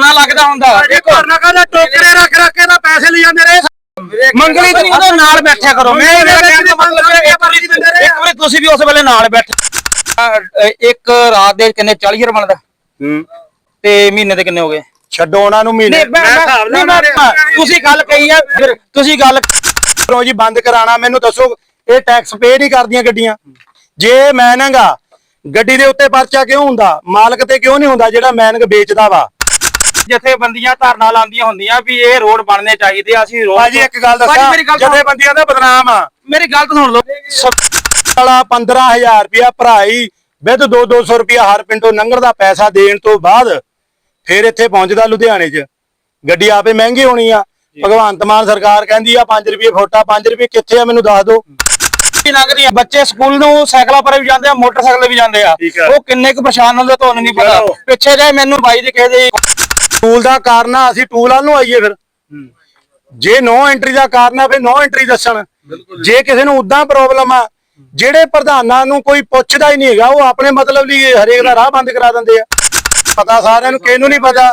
ਧਰਨਾ ਲੱਗਦਾ ਹੁੰਦਾ। ਜੇ ਧਰਨਾ ਕਹਿੰਦਾ? ਟੋਕਰੇ ਰੱਖ ਰੱਖ ਕੇ ਤਾਂ ਪੈਸੇ ਲਈ ਜਾਂਦੇ ਰਹੇ। ਮੰਗਲੀ ਤੇ ਨਹੀਂ ਉਹਦੇ ਨਾਲ ਬੈਠਿਆ ਕਰੋ। ਮੈਂ ਇਹਦੇ ਕਹਿਣ ਦਾ ਮਤਲਬ ਹੈ ਇੱਕ ਵਾਰੀ ਇੱਕ ਵਾਰੀ ਤੁਸੀਂ ਵੀ ਉਸ ਵੇਲੇ ਨਾਲ ਬੈਠੇ। ਇੱਕ ਰਾਤ ਦੇ ਕਿੰਨੇ? 40 ਰੁਪਏ ਬਣਦਾ। ਹੂੰ। ਤੇ ਮਹੀਨੇ ਦੇ ਕਿੰਨੇ ਹੋ ਗਏ? ਛੱਡੋ ਉਹਨਾਂ ਨੂੰ ਮਹੀਨੇ। ਨਹੀਂ, ਮੈਂ- ਹਿਸਾਬ ਨਹੀਂ, ਨਾਲ ਮੈਂ- ਤੁਸੀਂ ਗੱਲ ਕਹੀ ਆ ਫਿਰ ਤੁਸੀਂ ਗੱਲ ਕਰੋ ਜੀ ਬੰਦ ਕਰਾਣਾ ਮੈਨੂੰ ਦੱਸੋ ਇਹ ਟੈਕਸ ਪੇ ਨਹੀਂ ਕਰਦੀਆਂ ਗੱਡੀਆਂ। ਜੇ ਮੈਨਗਾ ਗੱਡੀ ਦੇ ਉੱਤੇ ਪਰਚਾ ਕਿਉਂ ਹੁੰਦਾ? ਮਾਲਕ ਤੇ ਕਿਉਂ ਨਹੀਂ ਹੁੰਦਾ ਜਿਹੜਾ ਮੈਨਗ ਵੇਚਦਾ ਵਾ? ਜਥੇਬੰਦੀਆਂ ਧਰਨਾ ਲਾਉਂਦੀਆਂ ਹੁੰਦੀਆਂ ਵੀ ਇਹ ਰੋਡ ਬਣਨੇ ਚਾਹੀਦੇ ਆ ਅਸੀਂ ਰੋਡ ਭਾਜੀ ਇੱਕ ਗੱਲ ਭਾਜੀ, ਦੱਸਾਂ ਮੇਰੀ ਗੱਲ ਸੁਣੋ। ਜਥੇਬੰਦੀਆਂ ਦਾ ਬਦਨਾਮ ਆ। ਮੇਰੀ ਗੱਲ ਤਾਂ ਸੁਣ ਲਓ। ਵਾਲਾ 15000 ਰੁਪਿਆ ਭਰਾਈ ਵਿਦ 2-200 ਰੁਪਿਆ ਹਰ ਪਿੰਡੋਂ ਲੰਘਣ ਦਾ ਪੈਸਾ ਦੇਣ ਤੋਂ ਬਾਅਦ ਫਿਰ ਇੱਥੇ ਪਹੁੰਚਦਾ ਲੁਧਿਆਣੇ 'ਚ। ਗੱਡੀ ਆਪੇ ਮਹਿੰਗੀ ਹੋਣੀ ਆ। ਭਗਵੰਤ ਮਾਨ ਸਰਕਾਰ ਕਹਿੰਦੀ ਆ 5 ਰੁਪਏ ਫੋਟਾ 5 ਰੁਪਏ ਕਿੱਥੇ ਆ ਮੈਨੂੰ ਦੱਸ ਦਿਓ। ਲੰਘਦੀਆਂ ਬੱਚੇ ਸਕੂਲ ਨੂੰ ਸਾਈਕਲਾਂ ਪਰ ਵੀ ਜਾਂਦੇ ਆ ਮੋਟਰਸਾਈਕਲ ਤੇ ਵੀ ਜਾਂਦੇ ਆ। ਠੀਕ ਆ। ਉਹ ਕਿੰਨੇ ਕੁ ਪਰੇਸ਼ਾਨ ਹੁੰਦੇ ਤੁਹਾਨੂੰ ਨਹੀਂ ਪਤਾ। ਚਲੋ। ਪਿੱਛੇ ਜੇ ਮੈਨੂੰ ਬਾਈ ਦੇ ਕਿਸੇ ਦੇ ਟੂਲ ਦਾ ਕਾਰਨ ਆ ਅਸੀਂ ਟੂਲ ਵੱਲ ਨੂੰ ਆਈਏ ਫਿਰ। ਜੇ ਨੋ ਐਂਟਰੀ ਦਾ ਕਾਰਨ ਆ ਫਿਰ ਨੋ ਐਂਟਰੀ ਦੱਸਣ। ਜੇ ਕਿਸੇ ਨੂੰ ਉਦਾਂ ਪ੍ਰੋਬਲਮ ਆ ਜਿਹੜੇ ਪ੍ਰਧਾਨਾਂ ਨੂੰ ਕੋਈ ਪੁੱਛਦਾ ਹੀ ਨਹੀਂ ਹੈਗਾ ਉਹ ਆਪਣੇ ਮਤਲਬ ਲਈ ਹਰੇਕ ਦਾ ਰਾਹ ਬੰਦ ਕਰਾ ਦਿੰਦੇ ਆ। ਪਤਾ ਸਾਰਿਆਂ ਨੂੰ ਕਿਹਨੂੰ ਨਹੀਂ ਪਤਾ।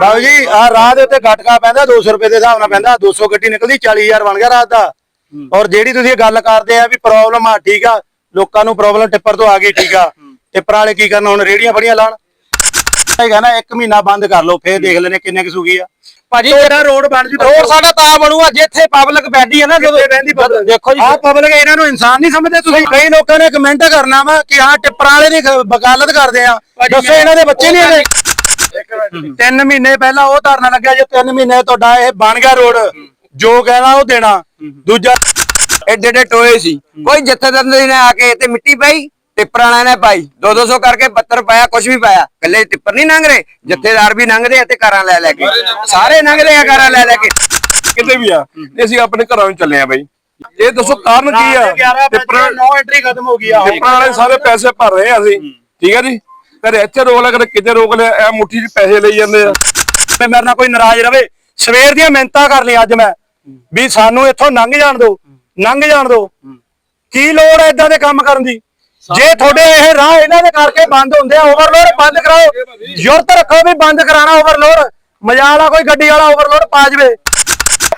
ਬਾਬੂ ਜੀ ਆ ਰਾਹ ਦੇ ਉੱਤੇ ਗਟਕਾ ਪੈਂਦਾ 200 ਰੁਪਏ ਦੇ ਹਿਸਾਬ ਨਾਲ ਪੈਂਦਾ 200 ਗੱਡੀ ਨਿਕਲਦੀ 40000 ਬਣ ਗਿਆ ਰਾਤ ਦਾ। ਔਰ ਜਿਹੜੀ ਤੁਸੀਂ ਇਹ ਗੱਲ ਕਰਦੇ ਆ ਵੀ ਪ੍ਰੋਬਲਮ ਆ ਠੀਕ ਆ ਲੋਕਾਂ ਨੂੰ ਪ੍ਰੋਬਲਮ ਟਿੱਪਰ ਤੋਂ ਆ ਗਈ ਠੀਕ ਆ। ਟਿੱਪਰ ਵਾਲੇ ਕੀ ਕਰਨ ਹੁਣ ਰੇੜੀਆਂ ਫੜੀਆਂ ਲਾਣ ਹੈਗਾ ਨਾ ਇੱਕ ਮਹੀਨਾ ਬੰਦ ਕਰ ਲਓ ਫੇਰ ਦੇਖ ਲੈਣੇ ਕਿੰਨੇ ਕੁ ਸੂਗੀ ਆ। ਭਾਜੀ ਤੇਰਾ ਰੋਡ ਬਣ ਜੂ ਰੋਡ ਸਾਡਾ ਤਾਂ ਬਣੂਗਾ ਜਿੱਥੇ ਪਬਲਿਕ ਬੈਠੀ ਹੈ ਨਾ ਜਦੋਂ ਦੇਖੋ ਜੀ। ਆ ਪਬਲਿਕ ਇਹਨਾਂ ਨੂੰ ਇਨਸਾਨ ਨਹੀਂ ਸਮਝਦੇ ਤੁਸੀਂ ਕਈ ਲੋਕਾਂ ਨੇ ਕਮੈਂਟ ਕਰਨਾ ਵਾ ਕਿ ਹਾਂ ਟਿੱਪਰਾਂ ਵਾਲੇ ਦੀ ਵਕਾਲਤ ਕਰਦੇ ਆ। ਦੱਸੋ ਇਹਨਾਂ ਦੇ ਬੱਚੇ ਨਹੀਂ ਹੈਗੇ। ਤਿੰਨ ਮਹੀਨੇ ਪਹਿਲਾਂ ਉਹ ਧਰਨਾ ਲੱਗਿਆ ਜੇ ਤਿੰਨ ਮਹੀਨੇ ਤੁਹਾਡਾ ਇਹ ਬਣ ਗਿਆ ਰੋਡ ਜੋ ਕਹਿਣਾ ਉਹ ਦੇਣਾ। ਦੂਜਾ ਐਡੇ ਐਡੇ ਟੋਏ ਸੀ। ਕੋਈ ਜਥੇਦਾਰ ਨੇ ਆ ਕੇ ਤੇ ਮਿੱਟੀ ਪਾਈ। ਟਿੱਪਰ ਵਾਲਿਆਂ ਨੇ ਪਾਈ 2-200 ਕਰਕੇ ਪੱਤਰ ਪਾਇਆ ਕੁਝ ਵੀ ਪਾਇਆ। ਕੱਲੇ ਟਿੱਪਰ ਨਹੀਂ ਲੰਘ ਰਹੇ ਜਥੇਦਾਰ ਵੀ ਲੰਘਦੇ ਆ ਤੇ ਕਾਰਾਂ ਲੈ ਲੈ ਕੇ। ਸਾਰੇ ਲੰਘਦੇ ਆ। ਕਾਰਾਂ ਲੈ ਲੈ ਕੇ। ਕਿਤੇ ਵੀ ਆ ਤੇ ਅਸੀਂ ਆਪਣੇ ਘਰਾਂ ਨੂੰ ਚੱਲੇ ਆ ਬਈ। ਇਹ ਦੱਸੋ ਕਾਰਨ ਕੀ ਆ? ਟਿੱਪਰਾਂ ਨੋ ਐਂਟਰੀ ਖਤਮ ਹੋ ਗਈ ਆ। ਟਿੱਪਰਾਂ ਵਾਲੇ ਸਾਰੇ ਪੈਸੇ ਭਰ ਰਹੇ ਆ ਅਸੀਂ। ਠੀਕ ਆ ਜੀ? ਕਦੇ ਇੱਥੇ ਰੋਕ ਲਿਆ ਕਦੇ ਕਿਤੇ ਰੋਕ ਲਿਆ ਇਹ ਮੁੱਠੀ 'ਚ ਪੈਸੇ ਲਈ ਜਾਂਦੇ ਆ। ਤੇ ਮੇਰੇ ਨਾਲ ਕੋਈ ਨਾਰਾਜ਼ ਰਵੇ। ਸਵੇਰ ਦੀਆਂ ਮਿਹਨਤਾਂ ਕਰ ਲਈ ਅੱਜ ਮੈਂ। ਵੀ ਸਾਨੂੰ ਇੱਥੋਂ ਲੰਘ ਜਾਣ ਦਿਓ ਲੰਘ ਜਾਣ ਦਿਓ। ਕੀ ਲੋੜ ਹੈ ਇਦਾਂ ਦੇ ਕੰਮ ਕਰਨ ਦੀ? ਜੇ ਤੁਹਾਡੇ ਇਹ ਰਾਹ ਇਹਨਾਂ ਦੇ ਕਰਕੇ ਬੰਦ ਹੁੰਦੇ ਆ ਓਵਰਲੋਡ ਬੰਦ ਕਰਾਓ। ਜ਼ਰੂਰਤ ਰੱਖੋ ਵੀ ਬੰਦ ਕਰਾਣਾ ਓਵਰਲੋਡ ਮਜਾ ਵਾਲਾ ਕੋਈ ਗੱਡੀ ਵਾਲਾ ਓਵਰਲੋਡ ਪਾ ਜਵੇ।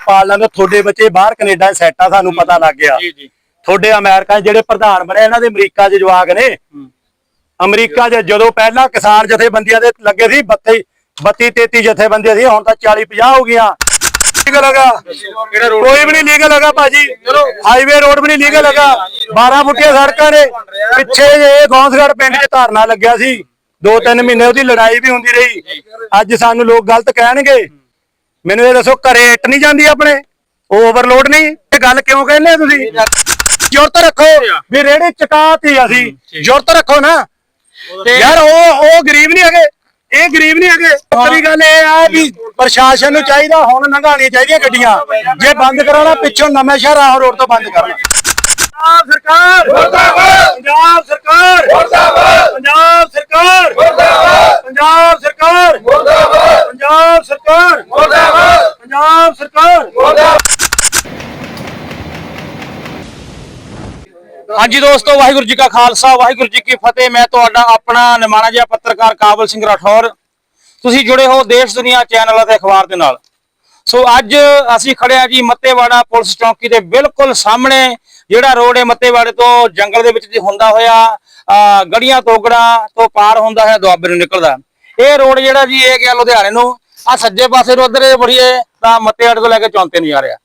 ਪਾਲ ਲੈਂਦੇ ਤੁਹਾਡੇ ਬੱਚੇ ਬਾਹਰ ਕੈਨੇਡਾ ਸੈੱਟ ਆ ਸਾਨੂੰ ਪਤਾ ਲੱਗ ਗਿਆ। ਜੀ ਜੀ। ਤੁਹਾਡੇ ਅਮਰੀਕਾ ਜਿਹੜੇ ਪ੍ਰਧਾਨ ਬਣੇ ਇਹਨਾਂ ਦੇ ਅਮਰੀਕਾ 'ਚ ਜਵਾਕ ਨੇ। ਅਮਰੀਕਾ 'ਚ ਜਦੋਂ ਪਹਿਲਾਂ ਕਿਸਾਨ ਜਥੇਬੰਦੀਆਂ ਦੇ ਲੱਗੇ ਸੀ 32 32 33 ਜਥੇਬੰਦੀਆਂ ਸੀ ਹੁਣ ਤਾਂ 40 50 ਹੋ ਗਈਆਂ। ਲੀਗਲ ਹੈਗਾ ਕੋਈ ਵੀ ਨਹੀਂ ਲੀਗਲ ਹੈਗਾ ਭਾਜੀ। ਹਾਈਵੇ ਰੋਡ ਵੀ ਨਹੀਂ ਲੀਗਲ ਹੈਗਾ 12 ਫੁੱਟੀਆਂ ਸੜਕਾਂ ਨੇ। ਪਿੱਛੇ ਜੇ ਗੌਂਸਗੜ ਪਿੰਡ 'ਚ ਧਰਨਾ ਲੱਗਿਆ ਸੀ। ਦੋ ਤਿੰਨ ਮਹੀਨੇ ਉਹਦੀ ਲੜਾਈ ਵੀ ਹੁੰਦੀ ਰਹੀ। ਅੱਜ ਸਾਨੂੰ ਲੋਕ ਗਲਤ ਕਹਿਣਗੇ। ਮੈਨੂੰ ਇਹ ਦੱਸੋ ਘਰੇ ਇੱਟ ਨਹੀਂ ਜਾਂਦੀ ਆਪਣੇ? ਓਵਰਲੋਡ ਨਹੀਂ? ਇਹ ਗੱਲ ਕਿਉਂ ਕਹਿੰਦੇ ਤੁਸੀਂ? ਜ਼ਰੂਰਤ ਰੱਖੋ ਵੀ ਰੇੜੇ ਚਕਾਤੀ ਅਸੀਂ। ਜ਼ਰੂਰਤ ਰੱਖੋ ਨਾ। ਯਾਰ ਉਹ ਉਹ ਗਰੀਬ ਨਹੀਂ ਹੈਗੇ। ਇਹ ਗਰੀਬ ਨਹੀਂ ਹੈਗੇ। ਤੇਰੀ ਗੱਲ ਇਹ ਆ ਵੀ ਪ੍ਰਸ਼ਾਸਨ ਨੂੰ ਚਾਹੀਦਾ ਹੁਣ ਲੰਘਾਣੀਆਂ ਚਾਹੀਦੀਆਂ ਗੱਡੀਆਂ। ਜੇ ਬੰਦ ਕਰਾਉਣਾ ਪਿੱਛੋਂ ਨਵੇਂ ਸ਼ਹਿਰ ਆਹ ਰੋਡ ਤੋਂ ਬੰਦ ਕਰਨਾ। ਪੰਜਾਬ ਸਰਕਾਰ ਮੁਰਦਾਬਾਦ। ਪੰਜਾਬ ਸਰਕਾਰ ਮੁਰਦਾਬਾਦ। ਪੰਜਾਬ ਸਰਕਾਰ ਮੁਰਦਾਬਾਦ। ਪੰਜਾਬ ਸਰਕਾਰ ਮੁਰਦਾਬਾਦ। ਪੰਜਾਬ ਸਰਕਾਰ ਮੁਰਦਾਬਾਦ। ਪੰਜਾਬ ਸਰਕਾਰ। ਹਾਂਜੀ ਦੋਸਤੋ, ਵਾਹਿਗੁਰੂ ਜੀ ਕਾ ਖਾਲਸਾ, ਵਾਹਿਗੁਰੂ ਜੀ ਕੀ ਫਤਿਹ। ਮੈਂ ਤੁਹਾਡਾ ਆਪਣਾ ਨਿਮਾਣਾ ਜਿਹਾ ਪੱਤਰਕਾਰ ਕਾਬਲ ਸਿੰਘ ਰਾਠੌਰ। ਤੁਸੀਂ ਜੁੜੇ ਹੋ ਦੇਸ਼ ਦੁਨੀਆ ਚੈਨਲ ਅਤੇ ਅਖਬਾਰ ਦੇ ਨਾਲ। ਸੋ ਅੱਜ ਅਸੀਂ ਖੜੇ ਆ ਜੀ ਮੱਤੇਵਾੜਾ ਪੁਲਿਸ ਚੌਂਕੀ ਦੇ ਬਿਲਕੁਲ ਸਾਹਮਣੇ, ਜਿਹੜਾ ਰੋਡ ਹੈ ਮੱਤੇਵਾੜੇ ਤੋਂ ਜੰਗਲ ਦੇ ਵਿੱਚ ਦੀ ਹੁੰਦਾ ਹੋਇਆ ਗੜੀਆਂ ਤੋਗੜਾ ਤੋਂ ਪਾਰ ਹੁੰਦਾ ਹੈ ਦੁਆਬੇ ਨੂੰ ਨਿਕਲਦਾ। ਇਹ ਰੋਡ ਜਿਹੜਾ ਜੀ, ਇਹ ਗਿਆ ਲੁਧਿਆਣੇ ਨੂੰ। ਆ ਸੱਜੇ ਪਾਸੇ ਨੂੰ ਉਧਰ ਬੜੀਏ ਤਾਂ ਮੱਤੇਵਾੜੇ ਤੋਂ ਲੈ ਕੇ ਚੌਂਤੇ ਨਹੀਂ ਆ ਰਿਹਾ।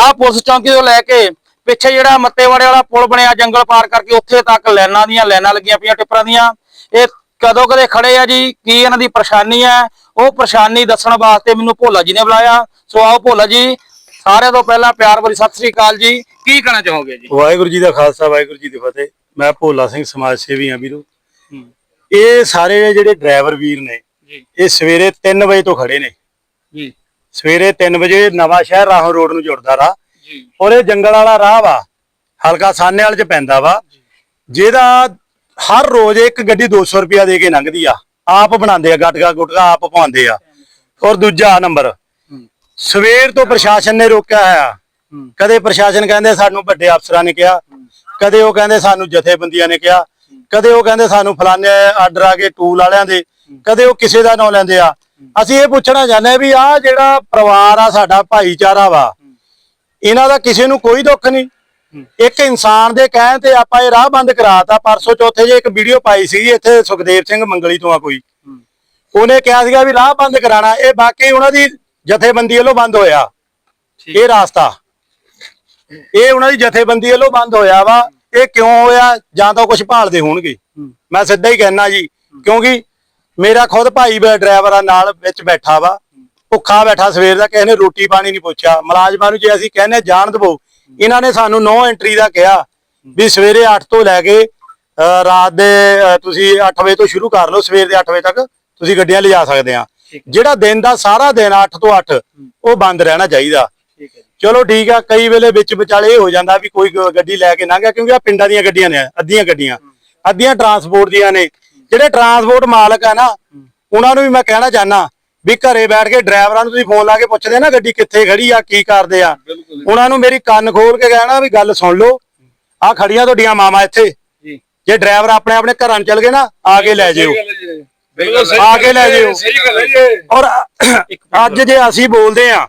ਆ ਪੁਲਿਸ ਚੌਂਕੀ ਤੋਂ ਲੈ ਕੇ ਪਿੱਛੇ ਜਿਹੜਾ ਮੱਤੇਵਾੜੇ ਵਾਲਾ ਪੁਲ ਬਣਿਆ ਜੰਗਲ ਪਾਰ ਕਰਕੇ ਉੱਥੇ ਤੱਕ ਲਾਈਨਾਂ ਦੀਆਂ ਲਾਈਨਾਂ ਲੱਗੀਆਂ ਪਈਆਂ ਟਿੱਪਰਾਂ ਦੀਆਂ। ਇਹ ਕਦੋਂ ਕਦੇ ਖੜੇ ਆ ਜੀ? ਕੀ ਇਹਨਾਂ ਦੀ ਪਰੇਸ਼ਾਨੀ ਹੈ? ਉਹ ਪਰੇਸ਼ਾਨੀ ਦੱਸਣ ਵਾਸਤੇ ਮੈਨੂੰ ਭੋਲਾ ਜੀ ਨੇ ਬੁਲਾਇਆ। ਸੋ ਆਓ ਭੋਲਾ ਜੀ ਸਾਰਿਆਂ ਤੋਂ ਪਹਿਲਾਂ ਪਿਆਰ ਭਰੀ ਸਤਿ ਸ੍ਰੀ ਅਕਾਲ ਜੀ। ਕੀ ਕਹਿਣਾ ਚਾਹੋਗੇ ਜੀ? ਵਾਹਿਗੁਰੂ ਜੀ ਦਾ ਖਾਲਸਾ ਵਾਹਿਗੁਰੂ ਜੀ ਦੀ ਫਤਿਹ। ਮੈਂ ਭੋਲਾ ਸਿੰਘ ਸਮਾਜ ਸੇਵੀ ਹਾਂ ਵੀਰੋ। ਇਹ ਸਾਰੇ ਜਿਹੜੇ ਡਰਾਈਵਰ ਵੀਰ ਨੇ ਇਹ ਸਵੇਰੇ 3 ਵਜੇ ਤੋਂ ਖੜੇ ਨੇ। ਜੀ। ਸਵੇਰੇ 3 ਵਜੇ ਨਵਾਂ ਸ਼ਹਿਰ ਰਾਹੋਂ ਰੋਡ ਨੂੰ ਜੁੜਦਾ ਰਾ ਔਰ ਇਹ ਜੰਗਲ ਵਾਲਾ ਰਾਹ ਵਾ ਹਲਕਾ ਸਾਨੇ ਵਾਲੇ ਚ ਪੈਂਦਾ ਵਾ। ਜਿਹਦਾ ਹਰ ਰੋਜ਼ ਇੱਕ ਗੱਡੀ 200 ਰੁਪਿਆ ਦੇ ਕੇ ਲੰਘਦੀ ਆ। ਆਪ ਬਣਾਉਂਦੇ ਆ ਗਟਕਾ ਗੁਟਕਾ ਆਪ ਪਾਉਂਦੇ ਆ। ਔਰ ਦੂਜਾ ਨੰਬਰ ਸਵੇਰ ਤੋਂ ਪ੍ਰਸ਼ਾਸਨ ਨੇ ਰੋਕਿਆ ਹੋਇਆ। ਕਦੇ ਪ੍ਰਸ਼ਾਸਨ ਕਹਿੰਦੇ ਸਾਨੂੰ ਵੱਡੇ ਅਫਸਰਾਂ ਨੇ ਕਿਹਾ ਕਦੇ ਉਹ ਕਹਿੰਦੇ ਸਾਨੂੰ ਜਥੇਬੰਦੀਆਂ ਨੇ ਕਿਹਾ ਕਦੇ ਉਹ ਕਹਿੰਦੇ ਸਾਨੂੰ ਫਲਾਣੇ ਆਰਡਰ ਆ ਗਏ ਟੂਲ ਵਾਲਿਆਂ ਦੇ ਕਦੇ ਉਹ ਕਿਸੇ ਦਾ ਨਾਂ ਲੈਂਦੇ ਆ। ਅਸੀਂ ਇਹ ਪੁੱਛਣਾ ਚਾਹੁੰਦੇ ਹਾਂ ਵੀ ਆ ਜਿਹੜਾ ਪਰਿਵਾਰ ਆ ਸਾਡਾ ਭਾਈਚਾਰਾ ਵਾ ਇਹਨਾਂ ਦਾ ਕਿਸੇ ਨੂੰ ਕੋਈ ਦੁੱਖ ਨਹੀਂ। ਇੱਕ ਇਨਸਾਨ ਦੇ ਕਹਿਣ ਤੇ ਆਪਾਂ ਇਹ ਰਾਹ ਬੰਦ ਕਰਾਤਾ ਪਰਸੋਂ ਚੌਥੇ ਜੇ ਇੱਕ ਵੀਡੀਓ ਪਾਈ ਸੀ ਇੱਥੇ ਸੁਖਦੇਵ ਸਿੰਘ ਮੰਗਲੀ ਤੋਂ ਆ ਕੋਈ। ਉਹਨੇ ਕਿਹਾ ਸੀਗਾ ਵੀ ਰਾਹ ਬੰਦ ਕਰਾਣਾ ਇਹ ਬਾਕੀ ਉਹਨਾਂ ਦੀ ਜਥੇਬੰਦੀ ਵੱਲੋਂ ਬੰਦ ਹੋਇਆ। ਇਹ ਰਾਸਤਾ। ਇਹ ਉਹਨਾਂ ਦੀ ਜਥੇਬੰਦੀ ਵੱਲੋਂ ਬੰਦ ਹੋਇਆ ਵਾ। ਇਹ ਕਿਉਂ ਹੋਇਆ ਜਾਂ ਤਾਂ ਕੁਝ ਭਾਲਦੇ ਹੋਣਗੇ। ਮੈਂ ਸਿੱਧਾ ਹੀ ਕਹਿਣਾ ਜੀ ਕਿਉਂਕਿ ਮੇਰਾ ਖੁਦ ਭਾਈ ਬੈ ਡਰਾਈਵਰ ਆ ਨਾਲ ਵਿੱਚ ਬੈਠਾ ਵਾ। ਭੁੱਖਾ ਬੈਠਾ ਸਵੇਰ ਦਾ ਕਿਸੇ ਨੇ ਰੋਟੀ ਪਾਣੀ ਨਹੀਂ ਪੁੱਛਿਆ। ਮੁਲਾਜ਼ਮਾਂ ਨੂੰ ਜੇ ਅਸੀਂ ਕਹਿੰਦੇ ਜਾਣ ਦਵੋ। ਇਹਨਾਂ ਨੇ ਸਾਨੂੰ ਨੋ ਐਂਟਰੀ ਦਾ ਕਿਹਾ ਵੀ ਸਵੇਰੇ 8 ਤੋਂ ਲੈ ਕੇ ਰਾਤ ਦੇ ਤੁਸੀਂ 8 ਵਜੇ ਤੋਂ ਸ਼ੁਰੂ ਕਰ ਲਓ ਸਵੇਰ ਦੇ 8 ਵਜੇ ਤੱਕ ਤੁਸੀਂ ਗੱਡੀਆਂ ਲਿਜਾ ਸਕਦੇ ਆ ਜਿਹੜਾ ਦਿਨ ਦਾ ਸਾਰਾ ਦਿਨ 8 ਤੋਂ 8 ਉਹ ਬੰਦ ਰਹਿਣਾ ਚਾਹੀਦਾ। ਚਲੋ ਠੀਕ ਆ ਕਈ ਵੇਲੇ ਵਿੱਚ ਵਿਚਾਲੇ ਇਹ ਹੋ ਜਾਂਦਾ ਵੀ ਕੋਈ ਗੱਡੀ ਲੈ ਕੇ ਲੰਘ ਗਿਆ ਕਿਉਂਕਿ ਆ ਪਿੰਡਾਂ ਦੀਆਂ ਗੱਡੀਆਂ ਨੇ ਅੱਧੀਆਂ ਗੱਡੀਆਂ। ਅੱਧੀਆਂ ਟਰਾਂਸਪੋਰਟ ਦੀਆਂ ਨੇ। ਜਿਹੜੇ ਟਰਾਂਸਪੋਰਟ ਮਾਲਕ ਆ ਨਾ ਉਹਨਾਂ ਨੂੰ ਵੀ ਮੈਂ ਕਹਿਣਾ ਚਾਹਨਾ ਵੀ ਘਰੇ ਬੈਠ ਕੇ ਡਰਾਈਵਰਾਂ ਨੂੰ ਤੁਸੀਂ ਫੋਨ ਲਾ ਕੇ ਪੁੱਛਦੇ ਨਾ ਗੱਡੀ ਕਿੱਥੇ ਖੜੀ ਆ ਕੀ ਕਰਦੇ ਆ। ਉਹਨਾਂ ਨੂੰ ਮੇਰੀ ਕੰਨ ਖੋਲ ਕੇ ਕਹਿਣਾ ਵੀ ਗੱਲ ਸੁਣ ਲਓ। ਆ ਖੜੀਆਂ ਤੁਹਾਡੀਆਂ ਮਾਮਾ ਇੱਥੇ। ਜੀ। ਡਰਾਈਵਰ ਆਪਣੇ ਆਪਣੇ ਘਰਾਂ ਨੂੰ ਚਲ ਗਏ ਨਾ ਆ ਕੇ ਲੈ ਜਿਓ। ਆ ਕੇ ਲੈ ਜਿਓ। ਔਰ ਅੱਜ ਜੇ ਅਸੀਂ ਬੋਲਦੇ ਆ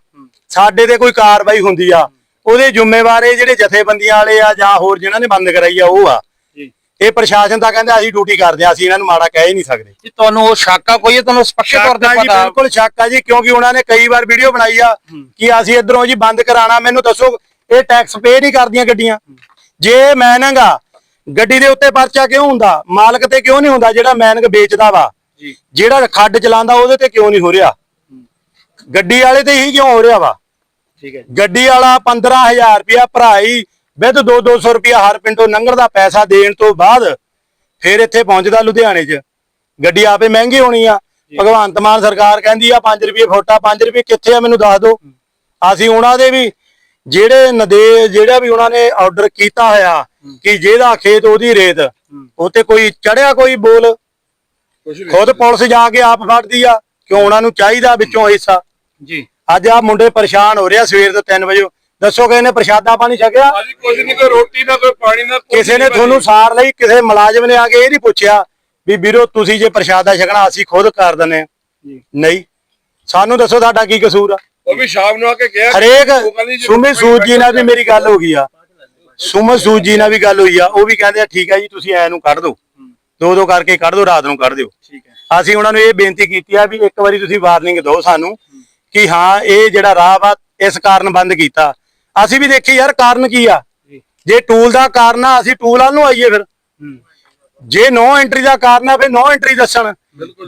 ਸਾਡੇ ਤੇ ਕੋਈ ਕਾਰਵਾਈ ਹੁੰਦੀ ਆ। ਉਹਦੇ ਜ਼ਿੰਮੇਵਾਰ ਇਹ ਜਿਹੜੇ ਜਥੇਬੰਦੀਆਂ ਵਾਲੇ ਆ ਜਾਂ ਹੋਰ ਜਿਨ੍ਹਾਂ ਨੇ ਬੰਦ ਕਰਾਈ ਆ ਉਹ ਆ। ਇਹ ਪ੍ਰਸ਼ਾਸਨ ਤਾਂ ਕਹਿੰਦਾ ਅਸੀਂ ਡਿਊਟੀ ਕਰਦੇ ਆ ਅਸੀਂ ਇਹਨਾਂ ਨੂੰ ਮਾੜਾ ਕਹਿ ਹੀ ਨਹੀਂ ਸਕਦੇ। ਜੀ ਤੁਹਾਨੂੰ ਉਹ ਸ਼ੱਕ ਆ ਕੋਈ? ਤੁਹਾਨੂੰ ਸਪਸ਼ਟ ਤੌਰ ਤੇ ਪਤਾ। ਬਿਲਕੁਲ ਸ਼ੱਕ ਆ ਜੀ ਕਿਉਂਕਿ ਉਹਨਾਂ ਨੇ ਕਈ ਵਾਰ ਵੀਡੀਓ ਬਣਾਈ ਆ ਕਿ ਅਸੀਂ ਇਧਰੋਂ ਜੀ ਬੰਦ ਕਰਾਣਾ ਮੈਨੂੰ ਦੱਸੋ ਇਹ ਟੈਕਸ ਪੇ ਨਹੀਂ ਕਰਦੀਆਂ ਗੱਡੀਆਂ? ਜੇ ਮੈਨਗਾ ਗੱਡੀ ਦੇ ਉੱਤੇ ਪਰਚਾ ਕਿਉਂ ਹੁੰਦਾ? ਮਾਲਕ ਤੇ ਕਿਉਂ ਨਹੀਂ ਹੁੰਦਾ ਜਿਹੜਾ ਮੈਨਗ ਵੇਚਦਾ ਵਾ? ਜਿਹੜਾ ਖੱਡ ਚਲਾਉਂਦਾ ਉਹਦੇ ਤੇ ਕਿਉਂ ਨਹੀਂ ਹੋ ਰਿਹਾ? ਗੱਡੀ ਵਾਲੇ ਤੇ ਹੀ ਕਿਉਂ ਹੋ ਰਿਹਾ ਵਾ? ਠੀਕ ਹੈ ਗੱਡੀ ਵਾਲਾ 15000 ਰੁਪਇਆ ਭਰਾਈ ਵਿਦ 2-200 ਰੁਪਇਆ ਹਰ ਪਿੰਡੋਂ ਲੰਘਣ ਦਾ ਪੈਸਾ ਦੇਣ ਤੋਂ ਬਾਅਦ ਫਿਰ ਇੱਥੇ ਪਹੁੰਚਦਾ ਲੁਧਿਆਣੇ 'ਚ। ਗੱਡੀ ਆਪੇ ਮਹਿੰਗੀ ਹੋਣੀ ਆ। ਭਗਵੰਤ ਮਾਨ ਸਰਕਾਰ ਕਹਿੰਦੀ ਆ 5 ਰੁਪਏ ਫੋਟਾ 5 ਰੁਪਏ ਕਿੱਥੇ ਆ ਮੈਨੂੰ ਦੱਸ ਦਿਓ। ਅਸੀਂ ਉਹਨਾਂ ਦੇ ਵੀ ਜਿਹੜੇ ਨਦੇ ਜਿਹੜਾ ਵੀ ਉਹਨਾਂ ਨੇ ਆਰਡਰ ਕੀਤਾ ਹੋਇਆ ਕਿ ਜਿਹਦਾ ਖੇਤ ਉਹਦੀ ਰੇਤ ਉਹ ਤੇ ਕੋਈ ਚੜਿਆ ਕੋਈ ਬੋਲ ਖੁਦ ਪੁਲਿਸ ਜਾ ਕੇ ਆਪ ਫੜਦੀ ਆ ਕਿਉਂ ਉਹਨਾਂ ਨੂੰ ਚਾਹੀਦਾ ਵਿੱਚੋਂ ਹਿੱਸਾ। ਜੀ। ਅੱਜ ਆ ਮੁੰਡੇ ਪਰੇਸ਼ਾਨ ਹੋ ਰਿਹਾ ਸਵੇਰ ਦੇ 3 ਵਜੇ। ਦੱਸੋ ਕਿਸੇ ਨੇ ਪ੍ਰਸ਼ਾਦਾ ਪਾਣੀ ਛਕਿਆ? ਅੱਜ ਕੁਝ ਨਹੀਂ ਕੋਈ ਰੋਟੀ ਨਾ ਕੋਈ ਪਾਣੀ ਨਾ ਕੁਛ ਕਿਸੇ ਨੇ ਨਹੀਂ ਤੁਹਾਨੂੰ ਸਾਰ ਲਈ ਕਿਸੇ ਮੁਲਾਜ਼ਮ ਨੇ ਆ ਕੇ ਇਹ ਨਹੀਂ ਪੁੱਛਿਆ ਵੀ ਵੀਰੋ ਤੁਸੀਂ ਜੇ ਪ੍ਰਸ਼ਾਦਾ ਛਕਣਾ ਅਸੀਂ ਖੁਦ ਕਰ ਦਿੰਨੇ ਆ ਜੀ। ਨਹੀਂ। ਸਾਨੂੰ ਦੱਸੋ ਤੁਹਾਡਾ ਕੀ ਕਸੂਰ ਆ? ਉਹ ਵੀ ਸ਼ਾਮ ਨੂੰ ਆ ਕੇ ਗਿਆ ਹਰੇਕ ਉਹ ਕਹਿੰਦੀ ਜੀ ਸੁਮੇ ਸੂਦ ਜੀ ਨਾਲ ਵੀ ਮੇਰੀ ਗੱਲ ਹੋ ਗਈ ਆ। ਸੁਮੇ ਸੂਦ ਜੀ ਨਾਲ ਵੀ ਗੱਲ ਹੋਈ ਆ। ਉਹ ਵੀ ਕਹਿੰਦੇ ਆ ਠੀਕ ਆ ਜੀ ਤੁਸੀਂ ਐ ਨੂੰ ਕੱਢ ਦਿਓ। ਦੋ ਦੋ ਕਰਕੇ ਕੱਢ ਦਿਓ ਰਾਤ ਨੂੰ ਕੱਢ ਦਿਓ। ਠੀਕ ਹੈ। ਅਸੀਂ ਉਹਨਾਂ ਨੂੰ ਇਹ ਬੇਨਤੀ ਕੀਤੀ ਆ ਵੀ ਇੱਕ ਵਾਰੀ ਤੁਸੀਂ ਵਾਰਨਿੰਗ ਦਿਓ ਸਾਨੂੰ ਕਿ ਹਾਂ ਇਹ ਜਿਹੜਾ ਰਾਹ ਵਾ ਇਸ ਕਾਰਨ ਬੰਦ ਕੀਤਾ। ਅਸੀਂ ਵੀ ਦੇਖੀ ਯਾਰ ਕਾਰਨ ਕੀ ਆ? ਜੀ। ਟੂਲ ਦਾ ਕਾਰਨ ਆ ਅਸੀਂ ਟੂਲ ਵੱਲ ਨੂੰ ਆਈਏ ਫਿਰ। ਜੇ ਨੋ ਐਂਟਰੀ ਦਾ ਕਾਰਨ ਆ ਫਿਰ ਨੋ ਐਂਟਰੀ ਦੱਸਣ।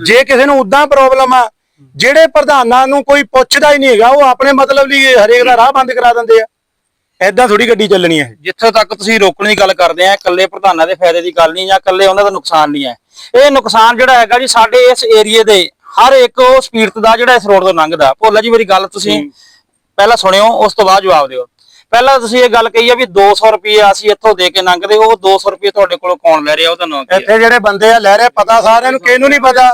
ਜੇ। ਕਿਸੇ ਨੂੰ ਉਦਾਂ ਪ੍ਰੋਬਲਮ ਆ ਜਿਹੜੇ ਪ੍ਰਧਾਨਾਂ ਨੂੰ ਕੋਈ ਪੁੱਛਦਾ ਹੀ ਨਹੀਂ ਹੈਗਾ ਉਹ ਆਪਣੇ ਮਤਲਬ ਲਈ ਹਰੇਕ ਦਾ ਰਾਹ ਬੰਦ ਕਰਾ ਦਿੰਦੇ ਆ। ਐਦਾਂ ਥੋੜੀ ਗੱਡੀ ਚੱਲਣੀ ਹੈ ਜਿੱਥੇ ਤੱਕ ਤੁਸੀਂ ਰੋਕਣ ਦੀ ਗੱਲ ਕਰਦੇ ਆ ਇਕੱਲੇ ਪ੍ਰਧਾਨਾਂ ਦੇ ਫਾਇਦੇ ਦੀ ਗੱਲ ਨਹੀਂ ਜਾਂ ਇਕੱਲੇ ਉਹਨਾਂ ਦਾ ਨੁਕਸਾਨ ਨਹੀਂ ਹੈ ਇਹ ਨੁਕਸਾਨ ਜਿਹੜਾ ਹੈਗਾ ਜੀ ਸਾਡੇ ਇਸ ਏਰੀਏ ਦੇ ਹਰ ਇੱਕ ਉਹ ਸਪੀਡ ਦਾ ਜਿਹੜਾ ਇਸ ਰੋਡ ਤੋਂ ਲੰਘਦਾ। ਭੋਲਾ ਜੀ ਮੇਰੀ ਗੱਲ ਤੁਸੀਂ ਪਹਿਲਾਂ ਸੁਣਿਓ ਉਸ ਤੋਂ ਬਾਅਦ ਜਵਾਬ ਦਿਓ। ਪਹਿਲਾਂ ਤੁਸੀਂ ਇਹ ਗੱਲ ਕਹੀ ਆ ਵੀ 200 ਰੁਪਏ ਅਸੀਂ ਇੱਥੋਂ ਦੇ ਕੇ ਲੰਘਦੇ ਉਹ 200 ਰੁਪਏ ਤੁਹਾਡੇ ਕੋਲੋਂ ਕੌਣ ਲੈ ਰਿਹਾ ਉਹ ਹੈ? ਇੱਥੇ ਜਿਹੜੇ ਬੰਦੇ ਆ ਲੈ ਰਹੇ ਪਤਾ ਸਾਰਿਆਂ ਨੂੰ ਕਿਹਨੂੰ ਨਹੀਂ ਪਤਾ।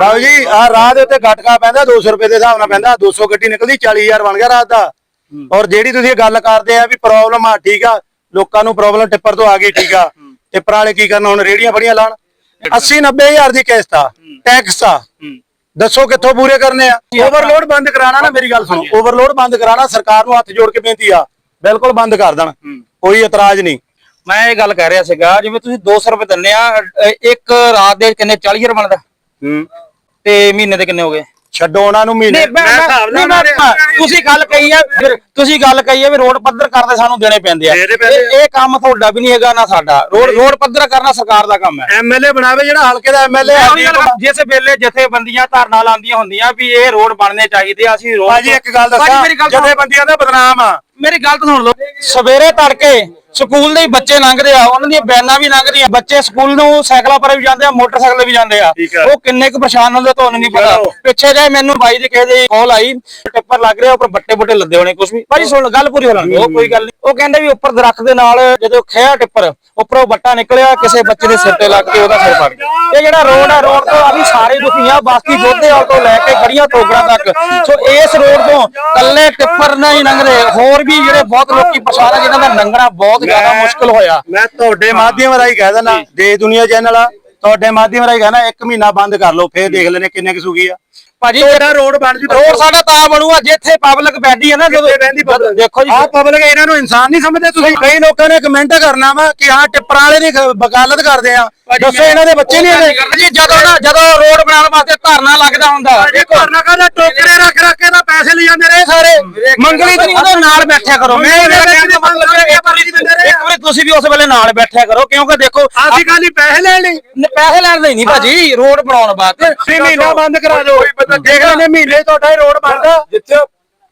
ਬਾਬੂ ਜੀ ਆ। ਰਾਹ ਦੇ ਉੱਤੇ ਗਟਕਾ ਪੈਂਦਾ 200 ਰੁਪਏ ਦੇ ਹਿਸਾਬ ਨਾਲ ਪੈਂਦਾ 200 ਗੱਡੀ ਨਿਕਲਦੀ 40000 ਬਣ ਗਿਆ ਰਾਤ ਦਾ। ਔਰ ਜਿਹੜੀ ਤੁਸੀਂ ਇਹ ਗੱਲ ਕਰਦੇ ਆ ਵੀ ਪ੍ਰੋਬਲਮ ਆ ਠੀਕ ਆ ਲੋਕਾਂ ਨੂੰ ਪ੍ਰੋਬਲਮ ਟਿੱਪਰ ਤੋਂ ਆ ਗਈ ਠੀਕ ਆ। ਟਿੱਪਰ ਵਾਲੇ ਕੀ ਕਰਨ ਹੁਣ ਰੇੜੀਆਂ ਫੜੀਆਂ ਲਾਣ 80 90000 ਦੀ ਕਿਸ਼ਤ ਆ ਟੈਕਸ ਆ। ਦੱਸੋ ਕਿੱਥੋਂ ਪੂਰੇ ਕਰਨੇ ਆ? ਓਵਰਲੋਡ ਬੰਦ ਕਰਾਣਾ ਨਾ ਮੇਰੀ ਗੱਲ ਸੁਣੋ। ਓਵਰਲੋਡ ਬੰਦ ਕਰਾਣਾ ਸਰਕਾਰ ਨੂੰ ਹੱਥ ਜੋੜ ਕੇ ਬੇਨਤੀ ਆ। ਬਿਲਕੁਲ ਬੰਦ ਕਰ ਦੇਣ। ਕੋਈ ਇਤਰਾਜ਼ ਨਹੀਂ। ਮੈਂ ਇਹ ਗੱਲ ਕਹਿ ਰਿਹਾ ਸੀਗਾ ਜਿਵੇਂ ਤੁਸੀਂ 200 ਰੁਪਏ ਦਿੰਨੇ ਆ ਇੱਕ ਰਾਤ ਦੇ ਕਿੰਨੇ? 40000 ਬਣਦਾ। ਹੂੰ। ਤੇ ਮਹੀਨੇ ਦੇ ਕਿੰਨੇ ਹੋ ਗਏ? ਛੱਡੋ ਉਹਨਾਂ ਨੂੰ ਮਹੀਨੇ। ਮੈਂ ਹਿਸਾਬ ਨਹੀਂ, ਨਾਲ ਤੁਸੀਂ ਗੱਲ ਕਹੀ ਆ ਫਿਰ ਤੁਸੀਂ ਗੱਲ ਕਹੀ ਆ ਵੀ ਰੋਡ ਪੱਧਰ ਕਰਦੇ ਸਾਨੂੰ ਦੇਣੇ ਪੈਂਦੇ ਆ। ਇਹ ਕੰਮ ਤੁਹਾਡਾ ਵੀ ਨਹੀਂ ਹੈਗਾ ਨਾ ਸਾਡਾ। ਰੋਡ ਰੋਡ ਪੱਧਰ ਕਰਨਾ ਸਰਕਾਰ ਦਾ ਕੰਮ ਹੈ। ਐਮਐਲਏ ਬਣਾਵੇ ਜਿਹੜਾ ਹਲਕੇ ਦਾ ਐਮਐਲਏ ਜਿਸ ਵੇਲੇ ਜਥੇਬੰਦੀਆਂ ਧਰਨਾ ਲਾਉਂਦੀਆਂ ਹੁੰਦੀਆਂ ਵੀ ਇਹ ਰੋਡ ਬਣਨੇ ਚਾਹੀਦੇ ਆ ਅਸੀਂ ਰੋਡ ਭਾਜੀ ਇੱਕ ਗੱਲ ਦੱਸਾਂ। ਜਥੇਬੰਦੀਆਂ ਦਾ ਬਦਨਾਮ ਆ। ਮੇਰੀ ਗੱਲ ਤਾਂ ਸੁਣ ਲਓ। ਸਵੇਰੇ ਤੜਕੇ ਸਕੂਲ ਦੇ ਬੱਚੇ ਲੰਘਦੇ ਆ ਉਹਨਾਂ ਦੀਆਂ ਬੈਨਾਂ ਵੀ ਲੰਘਦੀਆਂ। ਬੱਚੇ ਸਕੂਲ ਨੂੰ ਸਾਈਕਲਾਂ ਪਰ ਵੀ ਜਾਂਦੇ ਆ ਮੋਟਰਸਾਈਕਲ ਵੀ ਜਾਂਦੇ ਆ। ਆ। ਉਹ ਕਿੰਨੇ ਕੁ ਪਰੇਸ਼ਾਨ ਹੁੰਦੇ ਤੁਹਾਨੂੰ ਨਹੀਂ ਪਤਾ। ਪਿੱਛੇ ਜੇ ਮੈਨੂੰ ਬਾਈ ਦੇ ਕਿਸੇ ਦੇ ਕਾਲ ਆਈ ਟਿੱਪਰ ਲੱਗ ਰਿਹਾ ਉੱਪਰ ਬੱਟੇ ਬੁੱਟੇ ਲੱਦੇ ਹੋਣੇ ਕੁਝ ਵੀ। ਭਾਜੀ ਸੁਣ ਗੱਲ ਪੂਰੀ ਹੋ ਲੈਣ ਦਿਓ ਕੋਈ ਗੱਲ ਨਹੀਂ। ਉਹ ਕਹਿੰਦੇ ਵੀ ਉੱਪਰ ਦਰਖਤ ਦੇ ਨਾਲ ਜਦੋਂ ਖਿਆ ਟਿੱਪਰ ਉੱਪਰੋਂ ਬੱਟਾ ਨਿਕਲਿਆ ਕਿਸੇ ਬੱਚੇ ਦੇ ਸਿਰ ਤੇ ਲੱਗ ਕੇ ਉਹਦਾ ਸਿਰ ਫੜ ਗਿਆ। ਇਹ ਜਿਹੜਾ ਰੋਡ ਆ ਰੋਡ ਤੋਂ ਅਸੀਂ ਸਾਰੇ ਦੁਖੀ ਆ ਬਾਕੀ ਜੋਧੇ ਤੋਂ ਲੈ ਕੇ ਗੜੀਆਂ ਟੋਗਰਾਂ ਤੱਕ। ਸੋ ਇਸ ਰੋਡ ਤੋਂ ਕੱਲੇ ਟਿੱਪਰ ਨਹੀਂ ਲੰਘਦੇ ਹੋਰ ਵੀ ਜਿਹੜੇ ਬਹੁਤ ਲੋਕੀ ਪਛਾਣਾ ਜਿਨ੍ਹਾਂ ਦਾ ਲੰਘਣਾ ਬਹੁਤ ਜ਼ਿਆਦਾ ਮੁਸ਼ਕਲ ਹੋਇਆ। ਮੈਂ ਤੁਹਾਡੇ ਮਾਧਿਅਮ ਰਾਹੀਂ ਕਹਿ ਦਿੰਦਾ ਦੇਸ਼ ਦੁਨੀਆ ਚੈਨਲ ਆ ਤੁਹਾਡੇ ਮਾਧਿਅਮ ਰਾਹੀਂ ਕਹਿਣਾ ਇੱਕ ਮਹੀਨਾ ਬੰਦ ਕਰ ਲਓ ਫੇਰ ਦੇਖ ਲੈਣੇ ਕਿੰਨੇ ਕੁ ਸੁਗੀ ਆ। ਭਾਜੀ ਤੁਹਾਡਾ ਰੋਡ ਬਣ ਜੂ ਰੋਡ ਸਾਡਾ ਤਾਂ ਬਣੂਗਾ ਜਿੱਥੇ ਪਬਲਿਕ ਬੈਠੀ ਹੈ ਨਾ ਜਦੋਂ? ਦੇਖੋ ਜੀ। ਆਹ ਪਬਲਿਕ ਇਹਨਾਂ ਨੂੰ ਇਨਸਾਨ ਨਹੀਂ ਸਮਝਦੇ ਤੁਸੀਂ ਕਈ ਲੋਕਾਂ ਨੇ ਕਮੈਂਟ ਕਰਨਾ ਵਾ ਕਿ ਹਾਂ ਟਿੱਪਰਾਂ ਵਾਲੇ ਦੀ ਵਕਾਲਤ ਕਰਦੇ ਆ। ਦੱਸੋ ਇਹਨਾਂ ਦੇ ਬੱਚੇ ਨਹੀਂ ਹੈਗੇ। ਜੀ ਜਦੋਂ ਨਾ ਜਦੋਂ ਰੋਡ ਬਣਾਉਣ ਵਾਸਤੇ ਧਰਨਾ ਲੱਗਦਾ ਹੁੰਦਾ ਦੇਖੋ। ਕਰਨਾ ਕਾਹਦਾ? ਟੋਕਰੇ ਰੱਖ ਰੱਖ ਕੇ ਤਾਂ ਪੈਸੇ ਲਈ ਜਾਂਦੇ ਰਹੇ ਸਾਰੇ। ਮੰਗਲੀ ਤੇ ਉਹਦੇ ਨਾਲ ਬੈਠਿਆ ਕਰੋ। ਮੈਂ ਮੰਗਲੀ ਮੇਰਾ ਦੇ ਕਹਿਣ ਦਾ ਮਤਲਬ ਹੈ ਇੱਕ ਵਾਰੀ ਇੱਕ ਵਾਰੀ ਤੁਸੀਂ ਵੀ ਉਸ ਵੇਲੇ ਨਾਲ ਬੈਠਿਆ ਕਰੋ ਕਿਉਂਕਿ ਦੇਖੋ ਅਸੀਂ ਖਾਲੀ ਪੈਸੇ ਲੈਣ। ਲਈ ਪੈਸੇ ਲੈਣ ਦੇ ਨਹੀਂ ਭਾਜੀ ਰੋਡ ਬਣਾਉਣ ਵਾਸਤੇ। ਤੁਸੀਂ ਮਹੀਨਾ ਬੰਦ ਕਰਾ ਦਿਓ। ਦੇਖ ਲੈਣੇ ਮਹੀਨੇ ਤੁਹਾਡਾ ਇਹ ਰੋਡ ਬਣਦਾ। ਜਿੱਥੇ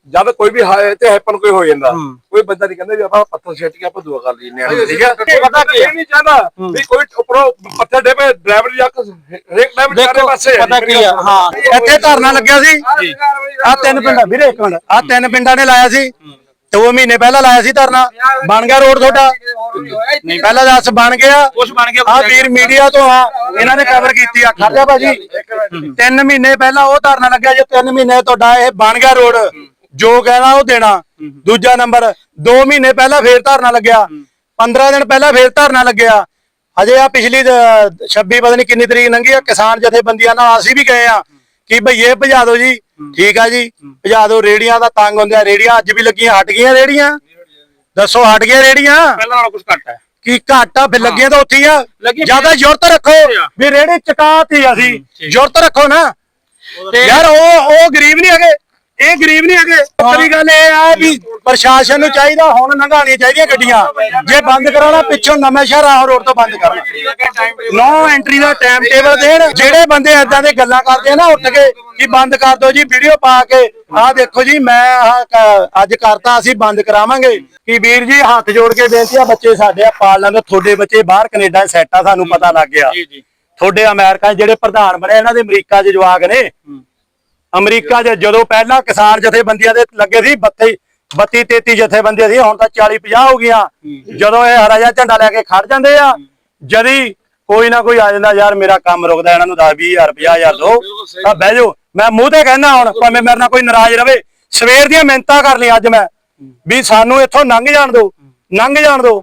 ਜਦ ਕੋਈ ਵੀ ਹਾਏ ਤੇ ਹੈਪਨ ਕੋਈ ਹੋ ਜਾਂਦਾ ਕੋਈ ਬੰਦਾ ਨਹੀਂ ਕਹਿੰਦਾ ਵੀ ਆਪਾਂ ਪੱਥਰ ਛੱਟ ਕੇ ਆਪਾਂ ਦੁਆ ਕਰ ਲੈਨੇ ਆ ਠੀਕ ਹੈ? ਪਤਾ ਕੀ ਨਹੀਂ ਚਾਹਦਾ ਵੀ ਕੋਈ ਉੱਪਰੋਂ ਪੱਥਰ ਦੇ ਪੇ ਡਰਾਈਵਰ ਜਾਂ ਹਰੇਕ ਡਰਾਈਵਰ ਚਾਰੇ ਪਾਸੇ ਪਤਾ ਕੀ ਆ ਹਾਂ। ਇੱਥੇ ਧਰਨਾ ਲੱਗਿਆ ਸੀ। ਆ ਤਿੰਨ ਪਿੰਡਾਂ ਵੀਰੇ ਇੱਕ ਮਿੰਟ ਆ ਤਿੰਨ ਪਿੰਡਾਂ ਨੇ ਲਾਇਆ ਸੀ। ਦੋ ਮਹੀਨੇ ਪਹਿਲਾਂ ਲਾਇਆ ਸੀ ਧਰਨਾ ਬਣ ਗਿਆ ਰੋਡ ਤੁਹਾਡਾ। ਨਹੀਂ ਪਹਿਲਾਂ ਦੱਸ ਬਣ ਗਿਆ। ਕੁਝ ਬਣ ਗਿਆ। ਆ ਵੀਰ ਮੀਡੀਆ ਤੋਂ ਆ ਇਹਨਾਂ ਨੇ ਕਵਰ ਕੀਤੀ ਆ ਖੜਿਆ ਭਾਜੀ। ਤਿੰਨ ਮਹੀਨੇ ਪਹਿਲਾਂ ਉਹ ਧਰਨਾ ਲੱਗਿਆ ਜੇ ਤਿੰਨ ਮਹੀਨੇ ਤੁਹਾਡਾ ਇਹ ਬਣ ਗਿਆ ਰੋਡ ਜੋ ਕਹਿਣਾ ਉਹ ਦੇਣਾ। ਦੂਜਾ ਨੰਬਰ 2 ਮਹੀਨੇ ਪਹਿਲਾਂ ਫੇਰ ਧਰਨਾ ਲੱਗਿਆ। 15 ਦਿਨ ਪਹਿਲਾਂ ਫੇਰ ਧਰਨਾ ਲੱਗਿਆ। ਹਜੇ ਆ ਪਿਛਲੀ ਦ- 26 ਪਤਾ ਨਹੀਂ ਕਿੰਨੀ ਤਰੀਕ ਲੰਘੀ ਆ ਕਿਸਾਨ ਜਥੇਬੰਦੀਆਂ ਨਾਲ ਅਸੀਂ ਵੀ ਗਏ ਆ। ਕਿ ਭਈਏ ਭਜਾ ਦਿਓ ਜੀ। ਠੀਕ ਆ ਜੀ? ਭਜਾ ਦਿਓ ਰੇੜੀਆਂ ਦਾ ਤੰਗ ਹੁੰਦੇ ਆ। ਰੇੜੀਆਂ ਅੱਜ ਵੀ ਲੱਗੀਆਂ ਹਟ ਗਈਆਂ ਰੇੜੀਆਂ ਦੱਸੋ ਹਟ ਗਈਆਂ ਰੇੜੀਆਂ ਪਹਿਲਾਂ ਨਾਲੋਂ ਕੁਝ ਘੱਟ ਹੈ। ਕੀ ਘਾਟਾ ਫਿਰ ਲੱਗੀਆਂ ਤਾਂ ਉੱਥੇ ਆ। ਜ਼ਿਆਦਾ ਜ਼ੋਰਤ ਰੱਖੋ। ਵੀ ਰੇੜੇ ਚਕਾਤੀ ਅਸੀਂ। ਜ਼ੋਰਤ ਰੱਖੋ ਨਾ। ਯਾਰ ਉਹ ਉਹ ਗਰੀਬ ਨਹੀਂ ਹੈਗੇ। ਇਹ ਗਰੀਬ ਨਹੀਂ ਹੈਗੇ। ਤੇਰੀ ਗੱਲ ਇਹ ਆ ਵੀ ਪ੍ਰਸ਼ਾਸਨ ਨੂੰ ਚਾਹੀਦਾ ਹੁਣ ਲੰਘਾਣੀਆਂ ਚਾਹੀਦੀਆਂ ਗੱਡੀਆਂ। ਜੇ ਬੰਦ ਕਰਾਉਣਾ ਪਿੱਛੋਂ ਨਵੇਂ ਸ਼ਹਿਰ ਆਹ ਰੋਡ ਤੋਂ ਬੰਦ ਕਰਨਾ ਨੋ ਐਂਟਰੀ ਦਾ ਟਾਈਮ ਟੇਬਲ ਦੇਣ। ਜਿਹੜੇ ਬੰਦੇ ਐਦਾਂ ਦੇ ਗੱਲਾਂ ਕਰਦੇ ਆ ਨਾ ਉੱਠ ਕੇ ਕਿ ਬੰਦ ਕਰ ਦਿਓ ਜੀ ਵੀਡੀਓ ਪਾ ਕੇ ਆਹ ਦੇਖੋ ਜੀ ਮੈਂ ਅੱਜ ਕਰਤਾ ਅਸੀਂ ਬੰਦ ਕਰਾਵਾਂਗੇ। ਕਿ ਵੀਰ ਜੀ ਹੱਥ ਜੋੜ ਕੇ ਬੇਨਤੀ ਆ ਬੱਚੇ ਸਾਡੇ ਆ ਪਾਲ ਲੈਂਦੇ ਤੁਹਾਡੇ ਬੱਚੇ ਬਾਹਰ ਕੈਨੇਡਾ ਸੈੱਟ ਆ ਸਾਨੂੰ ਪਤਾ ਲੱਗ ਗਿਆ। ਜੀ ਜੀ। ਤੁਹਾਡੇ ਅਮਰੀਕਾ ਜਿਹੜੇ ਪ੍ਰਧਾਨ ਬਣੇ ਇਹਨਾਂ ਦੇ ਅਮਰੀਕਾ 'ਚ ਜਵਾਕ ਨੇ। ਅਮਰੀਕਾ 'ਚ ਜਦੋਂ ਪਹਿਲਾਂ ਕਿਸਾਨ ਜਥੇਬੰਦੀਆਂ ਦੇ ਲੱਗੇ ਸੀ 32 32 33 ਜਥੇਬੰਦੀਆਂ ਸੀ ਹੁਣ ਤਾਂ 40 50 ਹੋ ਗਈਆਂ। ਜਦੋਂ ਇਹ ਹਰਾ ਜਿਹਾ ਝੰਡਾ ਲੈ ਕੇ ਖੜ ਜਾਂਦੇ ਆ ਜਦੀ ਕੋਈ ਨਾ ਕੋਈ ਆ ਜਾਂਦਾ ਯਾਰ ਮੇਰਾ ਕੰਮ ਰੁਕਦਾ ਇਹਨਾਂ ਨੂੰ 10 20000 50000 ਦੋ। ਤਾਂ ਬਹਿ ਜਾਓ। ਮੈਂ ਮੂੰਹ ਤੇ ਕਹਿਣਾ ਹੁਣ ਭਾਵੇਂ ਮੇਰੇ ਨਾਲ ਕੋਈ ਨਾਰਾਜ਼ ਰਵੇ ਸਵੇਰ ਦੀਆਂ ਮਿਹਨਤਾਂ ਕਰ ਲਈ ਅੱਜ ਮੈਂ ਵੀ ਸਾਨੂੰ ਇੱਥੋਂ ਲੰਘ ਜਾਣ ਦਿਓ ਲੰਘ ਜਾਣ ਦਿਓ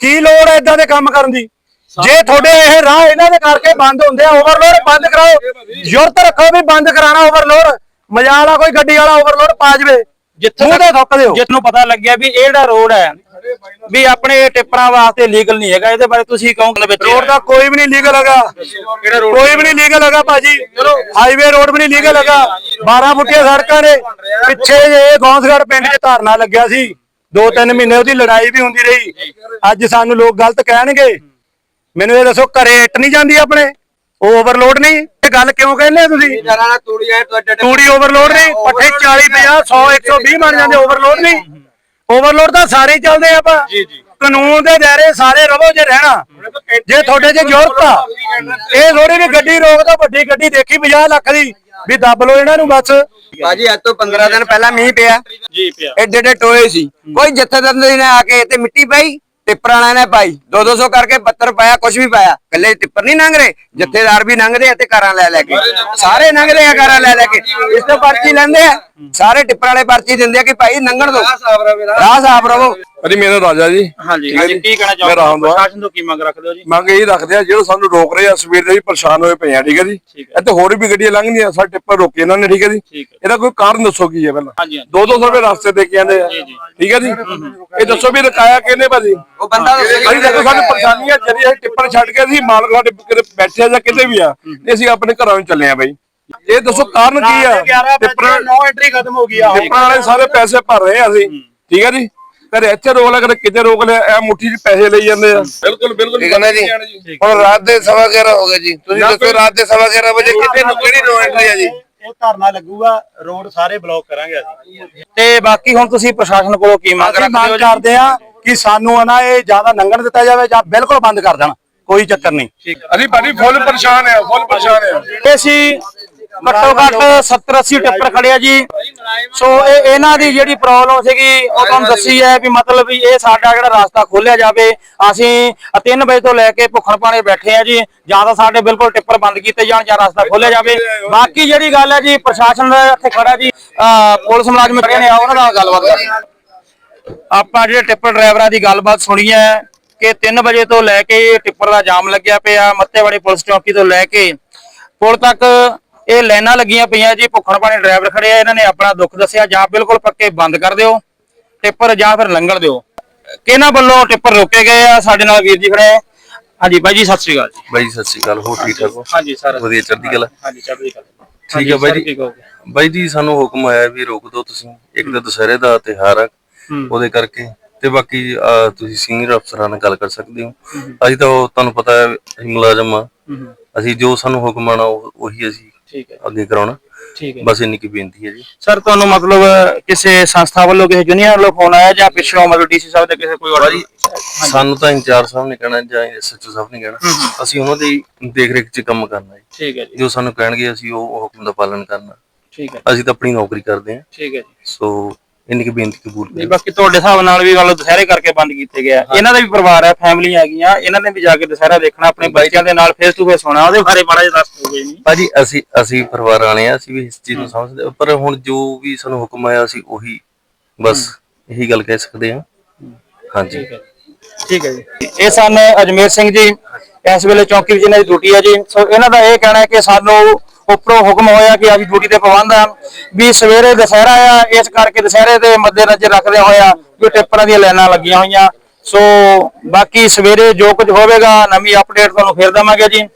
ਕੀ ਲੋੜ ਹੈ ਇਦਾਂ ਦੇ ਕੰਮ ਕਰਨ ਦੀ? ਜੇ ਤੁਹਾਡੇ ਇਹ ਰਾਹ ਇਹਨਾਂ ਦੇ ਕਰਕੇ ਬੰਦ ਹੁੰਦੇ ਆ ਓਵਰਲੋਡ ਬੰਦ ਕਰਾਓ। ਜ਼ਰੂਰਤ ਰੱਖੋ ਵੀ ਬੰਦ ਕਰਾਣਾ ਓਵਰਲੋਡ ਮਜਾ ਵਾਲਾ ਕੋਈ ਗੱਡੀ ਵਾਲਾ ਓਵਰਲੋਡ ਪਾ ਜਵੇ। ਜਿੱਥੇ ਤੇ ਥੁੱਕ ਦਿਓ। ਨੂੰ ਪਤਾ ਲੱਗਿਆ ਵੀ ਇਹ ਜਿਹੜਾ ਰੋਡ ਹੈ ਵੀ ਆਪਣੇ ਟਿੱਪਰਾਂ ਵਾਸਤੇ ਲੀਗਲ ਨਹੀਂ ਹੈਗਾ ਇਹਦੇ ਬਾਰੇ ਤੁਸੀਂ ਕਹੋਗੇ ਵਿੱਚ ਰੋਡ ਦਾ ਕੋਈ ਵੀ ਨਹੀਂ ਲੀਗਲ ਹੈਗਾ। ਕੋਈ ਵੀ ਨਹੀਂ ਲੀਗਲ ਹੈਗਾ ਭਾਜੀ। ਹਾਈਵੇ ਰੋਡ ਵੀ ਨਹੀਂ ਲੀਗਲ ਹੈਗਾ। 12 ਫੁੱਟੀਆਂ ਸੜਕਾਂ ਨੇ। ਪਿੱਛੇ ਜੇ ਗੌਂਸਗੜ ਪਿੰਡ 'ਚ ਧਰਨਾ ਲੱਗਿਆ ਸੀ। ਦੋ ਤਿੰਨ ਮਹੀਨੇ ਉਹਦੀ ਲੜਾਈ ਵੀ ਹੁੰਦੀ ਰਹੀ। ਅੱਜ ਸਾਨੂੰ ਲੋਕ ਗਲਤ ਕਹਿਣਗੇ। ਮੈਨੂੰ ਇਹ ਦੱਸੋ ਘਰੇ ਇੱਟ ਨਹੀਂ ਜਾਂਦੀ ਆਪਣੇ? ਉਹ ਓਵਰਲੋਡ ਨਹੀਂ? ਇਹ ਗੱਲ ਕਿਉਂ ਕਹਿੰਦੇ ਤੁਸੀਂ? ਤੂੜੀ ਆਏ ਤੁਹਾਡੇ ਤੂੜੀ ਓਵਰਲੋਡ ਨਹੀਂ? ਪੱਠੇ 40 50 100 120 ਬਣ ਜਾਂਦੇ ਓਵਰਲੋਡ ਨਹੀਂ? ਓਵਰਲੋਡ ਤਾਂ ਸਾਰੇ ਚੱਲਦੇ ਆ ਆਪਾਂ। ਕਾਨੂੰਨ ਦੇ ਦਾਇਰੇ ਸਾਰੇ ਰਵੋ ਜੇ ਰਹਿਣਾ। ਜੇ ਤੁਹਾਡੇ 'ਚ ਜ਼ਰੂਰਤ ਆ ਇਹ ਥੋੜੀ ਵੀ ਗੱਡੀ ਰੋਕ ਦੋ ਵੱਡੀ ਗੱਡੀ ਦੇਖੀ 50 ਲੱਖ ਦੀ ਵੀ ਦੱਬ ਲੋ ਇਹਨਾਂ ਨੂੰ ਬਸ। ਭਾਜੀ ਅੱਜ ਤੋਂ 15 ਦਿਨ ਪਹਿਲਾਂ ਮੀਂਹ ਪਿਆ। ਜੀ ਪਿਆ। ਐਡੇ ਐਡੇ ਟੋਏ ਸੀ। ਕੋਈ ਜਥੇਦਾਰ ਨੇ ਆ ਕੇ ਤੇ ਮਿੱਟੀ ਪਾਈ। ਟਿੱਪਰ ਵਾਲਿਆਂ ਨੇ ਪਾਈ 2-200 ਕਰਕੇ ਪੱਤਰ ਪਾਇਆ ਕੁਝ ਵੀ ਪਾਇਆ। ਕੱਲੇ ਟਿੱਪਰ ਨਹੀਂ ਲੰਘ ਰਹੇ, ਜਥੇਦਾਰ ਵੀ ਲੰਘਦੇ ਆ ਤੇ ਕਾਰਾਂ ਲੈ ਲੈ ਕੇ। ਸਾਰੇ ਲੰਘਦੇ ਆ ਕਾਰਾਂ ਲੈ ਲੈ ਕੇ। ਇਸ ਤੋਂ ਪਰਚੀ ਲੈਂਦੇ ਆ। ਸਾਰੇ ਟਿੱਪਰ ਵਾਲੇ ਪਰਚੀ ਦਿੰਦੇ ਆ ਕਿ ਭਾਈ ਲੰਘਣ ਦੋ। ਰਾਹ ਸਾਫ਼ ਰਵੋ ਅਜੀ ਮੇਰਾ ਰਾਜਾ ਜੀ। ਹਾਂਜੀ। ਕੀ ਕਹਿਣਾ ਚਾਹੁੰਦੇ। ਪ੍ਰਸ਼ਾਸਨ ਤੋਂ ਕੀ ਮੰਗ ਰੱਖਦੇ ਹੋ ਜੀ? ਮੰਗ ਇਹ ਰੱਖਦੇ ਆ ਜਿਹੜੇ ਸਾਨੂੰ ਰੋਕ ਰਹੇ ਆ ਸਵੇਰ ਦੇ ਵੀ ਪਰੇਸ਼ਾਨ ਹੋਏ ਪਏ ਆ ਠੀਕ ਹੈ ਜੀ। ਠੀਕ ਹੈ। ਇੱਥੇ ਹੋਰ ਵੀ ਗੱਡੀਆਂ ਲੰਘਦੀਆਂ ਸਾਡੇ ਟਿੱਪਰ ਰੋਕੇ ਇਹਨਾਂ ਨੇ ਠੀਕ ਹੈ ਜੀ। ਇਹਦਾ ਕੋਈ ਕਾਰਨ ਦੱਸੋ ਕੀ ਹੈ ਪਹਿਲਾਂ? ਹਾਂਜੀ ਹਾਂਜੀ। 2-200 ਰੁਪਏ ਰਸਤੇ ਦੇ ਕੇ ਆਂਦੇ ਆ। ਠੀਕ ਹੈ ਜੀ। ਇਹ ਦੱਸੋ ਵੀ ਰਕਾਇਆ ਕਿਹਨੇ ਭਾਜੀ? ਉਹ ਬੰਦਾ ਅਸੀਂ ਦੇਖੋ ਸਾਨੂੰ ਪਰੇਸ਼ਾਨੀ ਆ ਜਦੀ ਅਸੀਂ ਟਿੱਪਰ ਛੱਡ ਕੇ ਅਸੀਂ ਮਾਲਕ ਸਾਡੇ ਕਿਤੇ ਬੈਠੇ ਆ ਜਾਂ ਕਿਤੇ ਵੀ ਆ ਤੇ ਅਸੀਂ ਆਪਣੇ ਘਰਾਂ ਨੂੰ ਚੱਲੇ ਆ ਬਾਈ। ਇਹ ਦੱਸੋ ਕਾਰਨ ਕੀ ਆ? 11 ਟਿੱਪਰ ਨੋ ਐਂਟਰੀ ਖਤਮ ਹੋ ਗਈ ਆ। ਟਿੱਪਰ ਵਾਲੇ ਸਾਰੇ ਪੈਸੇ ਭਰ ਰਹੇ ਆ ਅਸੀਂ। ਠੀਕ ਹੈ ਜੀ? ਕਦੇ ਇੱਥੇ ਰੋਕ ਲਿਆ ਕਦੇ ਕਿਤੇ ਰੋਕ ਲਿਆ ਇਹ ਮੁੱਠੀ 'ਚ ਪੈਸੇ ਲਈ ਜਾਂਦੇ ਆ। ਬਿਲਕੁਲ ਬਿਲਕੁਲ। ਠੀਕ ਹੈ ਨਾ ਜੀ। ਹੁਣ ਰਾਤ ਦੇ ਸਵਾ 11 ਹੋ ਗਏ ਜੀ। ਤੁਸੀਂ ਦੱਸੋ ਰਾਤ ਦੇ ਸਵਾ 11 ਵਜੇ ਕਿਤੇ ਨੂੰ ਕਿਹੜੀ ਨੋ ਐਂਟਰੀ ਹੈ ਜੀ? ਇਹ ਧਰਨਾ ਲੱਗੂਗਾ ਰੋਡ ਸਾਰੇ ਬਲੌਕ ਕਰਾਂਗੇ ਅਸੀਂ। ਤੇ ਬਾਕੀ ਹੁਣ ਤੁਸੀਂ ਪ੍ਰਸ਼ਾਸਨ ਕੋਲੋਂ ਕੀ ਮੰਗ ਰੱਖਦੇ ਹੋ ਕਰਦੇ ਆ ਕਿ ਸਾਨੂੰ ਨਾ ਇਹ ਜ਼ਿਆਦਾ ਲੰਘਣ ਦਿੱਤਾ ਜਾਵੇ ਜਾਂ ਬਿਲਕੁਲ ਬੰਦ ਕਰ ਦੇਣ। ਕੋਈ ਚੱਕਰ ਨਹੀਂ। ਅਸੀਂ ਭਾਜੀ ਫੁੱਲ ਪਰੇਸ਼ਾਨ ਆ ਫੁੱਲ ਪਰੇਸ਼ਾਨ ਆ। ਇਹ ਅਸੀਂ ਘੱਟੋ ਘੱਟ 70 80 ਟਿੱਪਰ ਖੜਿਆ ਜੀ। ਸੋ ਇਹ ਇਹਨਾਂ ਦੀ ਜਿਹੜੀ ਪ੍ਰੋਬਲਮ ਸੀਗੀ ਉਹ ਤੁਹਾਨੂੰ ਦੱਸੀ ਹੈ ਵੀ ਮਤਲਬ ਵੀ ਇਹ ਸਾਡਾ ਜਿਹੜਾ ਰਸਤਾ ਖੋਲਿਆ ਜਾਵੇ ਅਸੀਂ 3 ਵਜੇ ਤੋਂ ਲੈ ਕੇ ਭੁੱਖਣ ਪਾਣੇ ਬੈਠੇ ਆ ਜੀ ਜਾਂ ਤਾਂ ਸਾਡੇ ਬਿਲਕੁਲ ਟਿੱਪਰ ਬੰਦ ਕੀਤੇ ਜਾਣ ਜਾਂ ਰਸਤਾ ਖੋਲਿਆ ਜਾਵੇ। ਬਾਕੀ ਜਿਹੜੀ ਗੱਲ ਹੈ ਜੀ ਪ੍ਰਸ਼ਾਸਨ ਦਾ ਇੱਥੇ ਖੜਾ ਜੀ ਪੁਲਿਸ ਮੁਲਾਜ਼ਮ ਨੇ ਉਹਨਾਂ ਨਾਲ ਗੱਲਬਾਤ ਕਰਦੇ ਹਾਂ। ਆਪਾਂ ਜਿਹੜੇ ਟਿੱਪਰ ਡਰਾਈਵਰਾਂ ਦੀ ਗੱਲਬਾਤ ਸੁਣੀ ਹੈ ਕਿ 3 ਵਜੇ ਤੋਂ ਲੈ ਕੇ ਟਿੱਪਰ ਦਾ ਜਾਮ ਲੱਗਿਆ ਪਿਆ ਮੱਤੇਵਾੜੀ ਪੁਲਿਸ ਚੌਕੀ ਤੋਂ ਲੈ ਕੇ। ਪੁਲ ਤੱਕ ਇਹ ਲਾਈਨਾਂ ਲੱਗੀਆਂ ਪਈਆਂ ਜੀ ਭੁੱਖਣ ਪਾਣੀ ਡਰਾਈਵਰ ਖੜੇ ਆ ਇਹਨਾਂ ਨੇ ਆਪਣਾ ਦੁੱਖ ਦੱਸਿਆ ਜਾਂ ਬਿਲਕੁਲ ਪੱਕੇ ਬੰਦ ਕਰ ਦਿਓ ਟਿੱਪਰ ਜਾਂ ਫਿਰ ਲੰਘਣ ਦਿਓ। ਕਿਹਨਾਂ ਵੱਲੋਂ ਟਿੱਪਰ ਰੋਕੇ ਗਏ ਆ? ਸਾਡੇ ਨਾਲ ਵੀਰ ਜੀ ਖੜੇ ਆ। ਹਾਂਜੀ ਬਾਈ ਜੀ ਸਤਿ ਸ੍ਰੀ ਅਕਾਲ ਜੀ। ਬਾਈ ਸਤਿ ਸ਼੍ਰੀ ਅਕਾਲ ਹੋਰ ਠੀਕ ਠਾਕ ਹੋ? ਹਾਂਜੀ ਸਰ। ਵਧੀਆ ਚੜ੍ਹਦੀ ਕਲਾ? ਹਾਂਜੀ ਚੜ੍ਹਦੀ ਕਲਾ। ਠੀਕ ਹੈ ਬਾਈ ਜੀ। ਬਾਈ ਜੀ ਸਾਨੂੰ ਹੁਕਮ ਆਇਆ ਵੀ ਰੋਕ ਦਿਓ ਤੁਸੀਂ। ਇੱਕ ਤਾਂ ਦੁਸਹਿਰੇ ਦਾ ਤਿਉਹਾਰ ਆ ਉਹਦੇ ਕਰਕੇ। ਤੇ ਬਾਕੀ ਤੁਸੀਂ ਸੀਨੀਅਰ ਅਫਸਰਾਂ ਨਾਲ ਗੱਲ ਕਰ ਸਕਦੇ ਹੋ। ਅਸੀਂ ਤਾਂ ਤੁਹਾਨੂੰ ਪਤਾ ਹੈ ਮੁਲਾਜ਼ਮ ਆ। ਅਸੀਂ ਜੋ ਸਾਨੂੰ ਹੁਕਮ ਆਣਾ ਉਹੀ ਅਸੀਂ ਠੀਕ ਹੈ ਅੱਗੇ ਕਰਾਉਣਾ। ਠੀਕ ਹੈ ਬਸ ਇੰਨੀ ਕੀ ਬੇਨਤੀ ਹੈ ਜੀ। ਸਰ ਤੁਹਾਨੂੰ ਮਤਲਬ ਕਿਸੇ ਸੰਸਥਾ ਵੱਲੋਂ ਕਿਸੇ ਜੂਨੀਅਰ ਵੱਲੋਂ ਫੋਨ ਆਇਆ ਜਾਂ ਪਿੱਛੋਂ ਮਤਲਬ ਡੀਸੀ ਸਾਹਿਬ ਦੇ ਕਿਸੇ ਕੋਈ ਆਰਡਰ ਬਾਈ ਸਾਨੂੰ ਤਾਂ ਇੰਚਾਰਜ ਸਾਹਿਬ ਨੇ ਕਹਿਣਾ ਜਾਂ ਐਸਐਚਓ ਸਾਹਿਬ ਨੇ ਕਹਿਣਾ। ਅਸੀਂ ਉਹਨਾਂ ਦੀ ਦੇਖ ਰੇਖ 'ਚ ਕੰਮ ਕਰਨਾ ਹੈ ਠੀਕ ਹੈ ਜੀ। ਜੋ ਸਾਨੂੰ ਕਹਿਣਗੇ ਅਸੀਂ ਉਹ ਹੁਕਮ ਦਾ ਪਾਲਣ ਕਰਨਾ। ਠੀਕ ਹੈ ਅਸੀਂ ਤਾਂ ਆਪਣੀ ਨੌਕਰੀ ਕਰਦੇ ਹਾਂ। ਠੀਕ ਹੈ ਜੀ। ਸੋ ਇੰਨੀ ਕੁ ਬੇਨਤੀ ਕਬੂਲ ਕਰੋ ਬਾਕੀ ਤੁਹਾਡੇ ਹਿਸਾਬ ਨਾਲ ਵੀ ਗੱਲ ਦੁਸਹਿਰੇ ਕਰਕੇ ਬੰਦ ਕੀਤੇ ਗਿਆ ਇਹਨਾਂ ਦਾ ਵੀ ਪਰਿਵਾਰ ਹੈ ਫੈਮਲੀਆਂ ਹੈਗੀਆਂ ਇਹਨਾਂ ਨੇ ਵੀ ਜਾ ਕੇ ਦੁਸਹਿਰਾ ਦੇਖਣਾ ਆਪਣੇ ਬੱਚਿਆਂ ਦੇ ਨਾਲ ਫੇਸ ਟੂ ਫੇਸ ਹੋਣਾ ਉਹਦੇ ਬਾਰੇ ਮਾੜਾ ਜਿਹਾ ਦੱਸ ਦਿਓ ਜੀ ਭਾਜੀ ਅਸੀਂ ਅਸੀਂ ਪਰਿਵਾਰ ਵਾਲੇ ਆ ਅਸੀਂ ਵੀ ਇਸ ਚੀਜ਼ ਨੂੰ ਸਮਝਦੇ ਪਰ ਹੁਣ ਜੋ ਵੀ ਸਾਨੂੰ ਹੁਕਮ ਆਇਆ ਅਸੀਂ ਉਹੀ ਬਸ ਇਹੀ ਗੱਲ ਕਹਿ ਸਕਦੇ ਹਾਂ। ਹਾਂਜੀ। ਠੀਕ ਹੈ ਜੀ। ਇਹ ਸਨ ਅਜਮੇਰ ਸਿੰਘ ਜੀ ਇਸ ਵੇਲੇ ਚੌਂਕੀ ਵਿੱਚ ਇਹਨਾਂ ਦੀ ਡਿਊਟੀ ਹੈ ਜੀ। ਸੋ ਇਹਨਾਂ ਦਾ ਇਹ ਕਹਿਣਾ ਹੈ ਕਿ ਸਾਨੂੰ ਉੱਪਰੋਂ ਹੁਕਮ ਹੋਇਆ ਕਿ ਅਸੀਂ ਡਿਊਟੀ ਤੇ ਪਾਬੰਦ ਆ, ਵੀ ਸਵੇਰੇ ਦੁਸਹਿਰਾ ਆ, ਇਸ ਕਰਕੇ ਦੁਸਹਿਰੇ ਦੇ ਮੱਦੇਨਜ਼ਰ ਰੱਖਦੇ ਹੋਇਆ ਵੀ ਟਿੱਪਰਾਂ ਦੀਆਂ ਲਾਈਨਾਂ ਲੱਗੀਆਂ ਹੋਈਆਂ। ਸੋ ਬਾਕੀ ਸਵੇਰੇ ਜੋ ਕੁਝ ਹੋਵੇਗਾ, ਨਵੀਂ ਅਪਡੇਟ ਤੁਹਾਨੂੰ ਫੇਰ ਦੇਵਾਂਗੇ ਜੀ।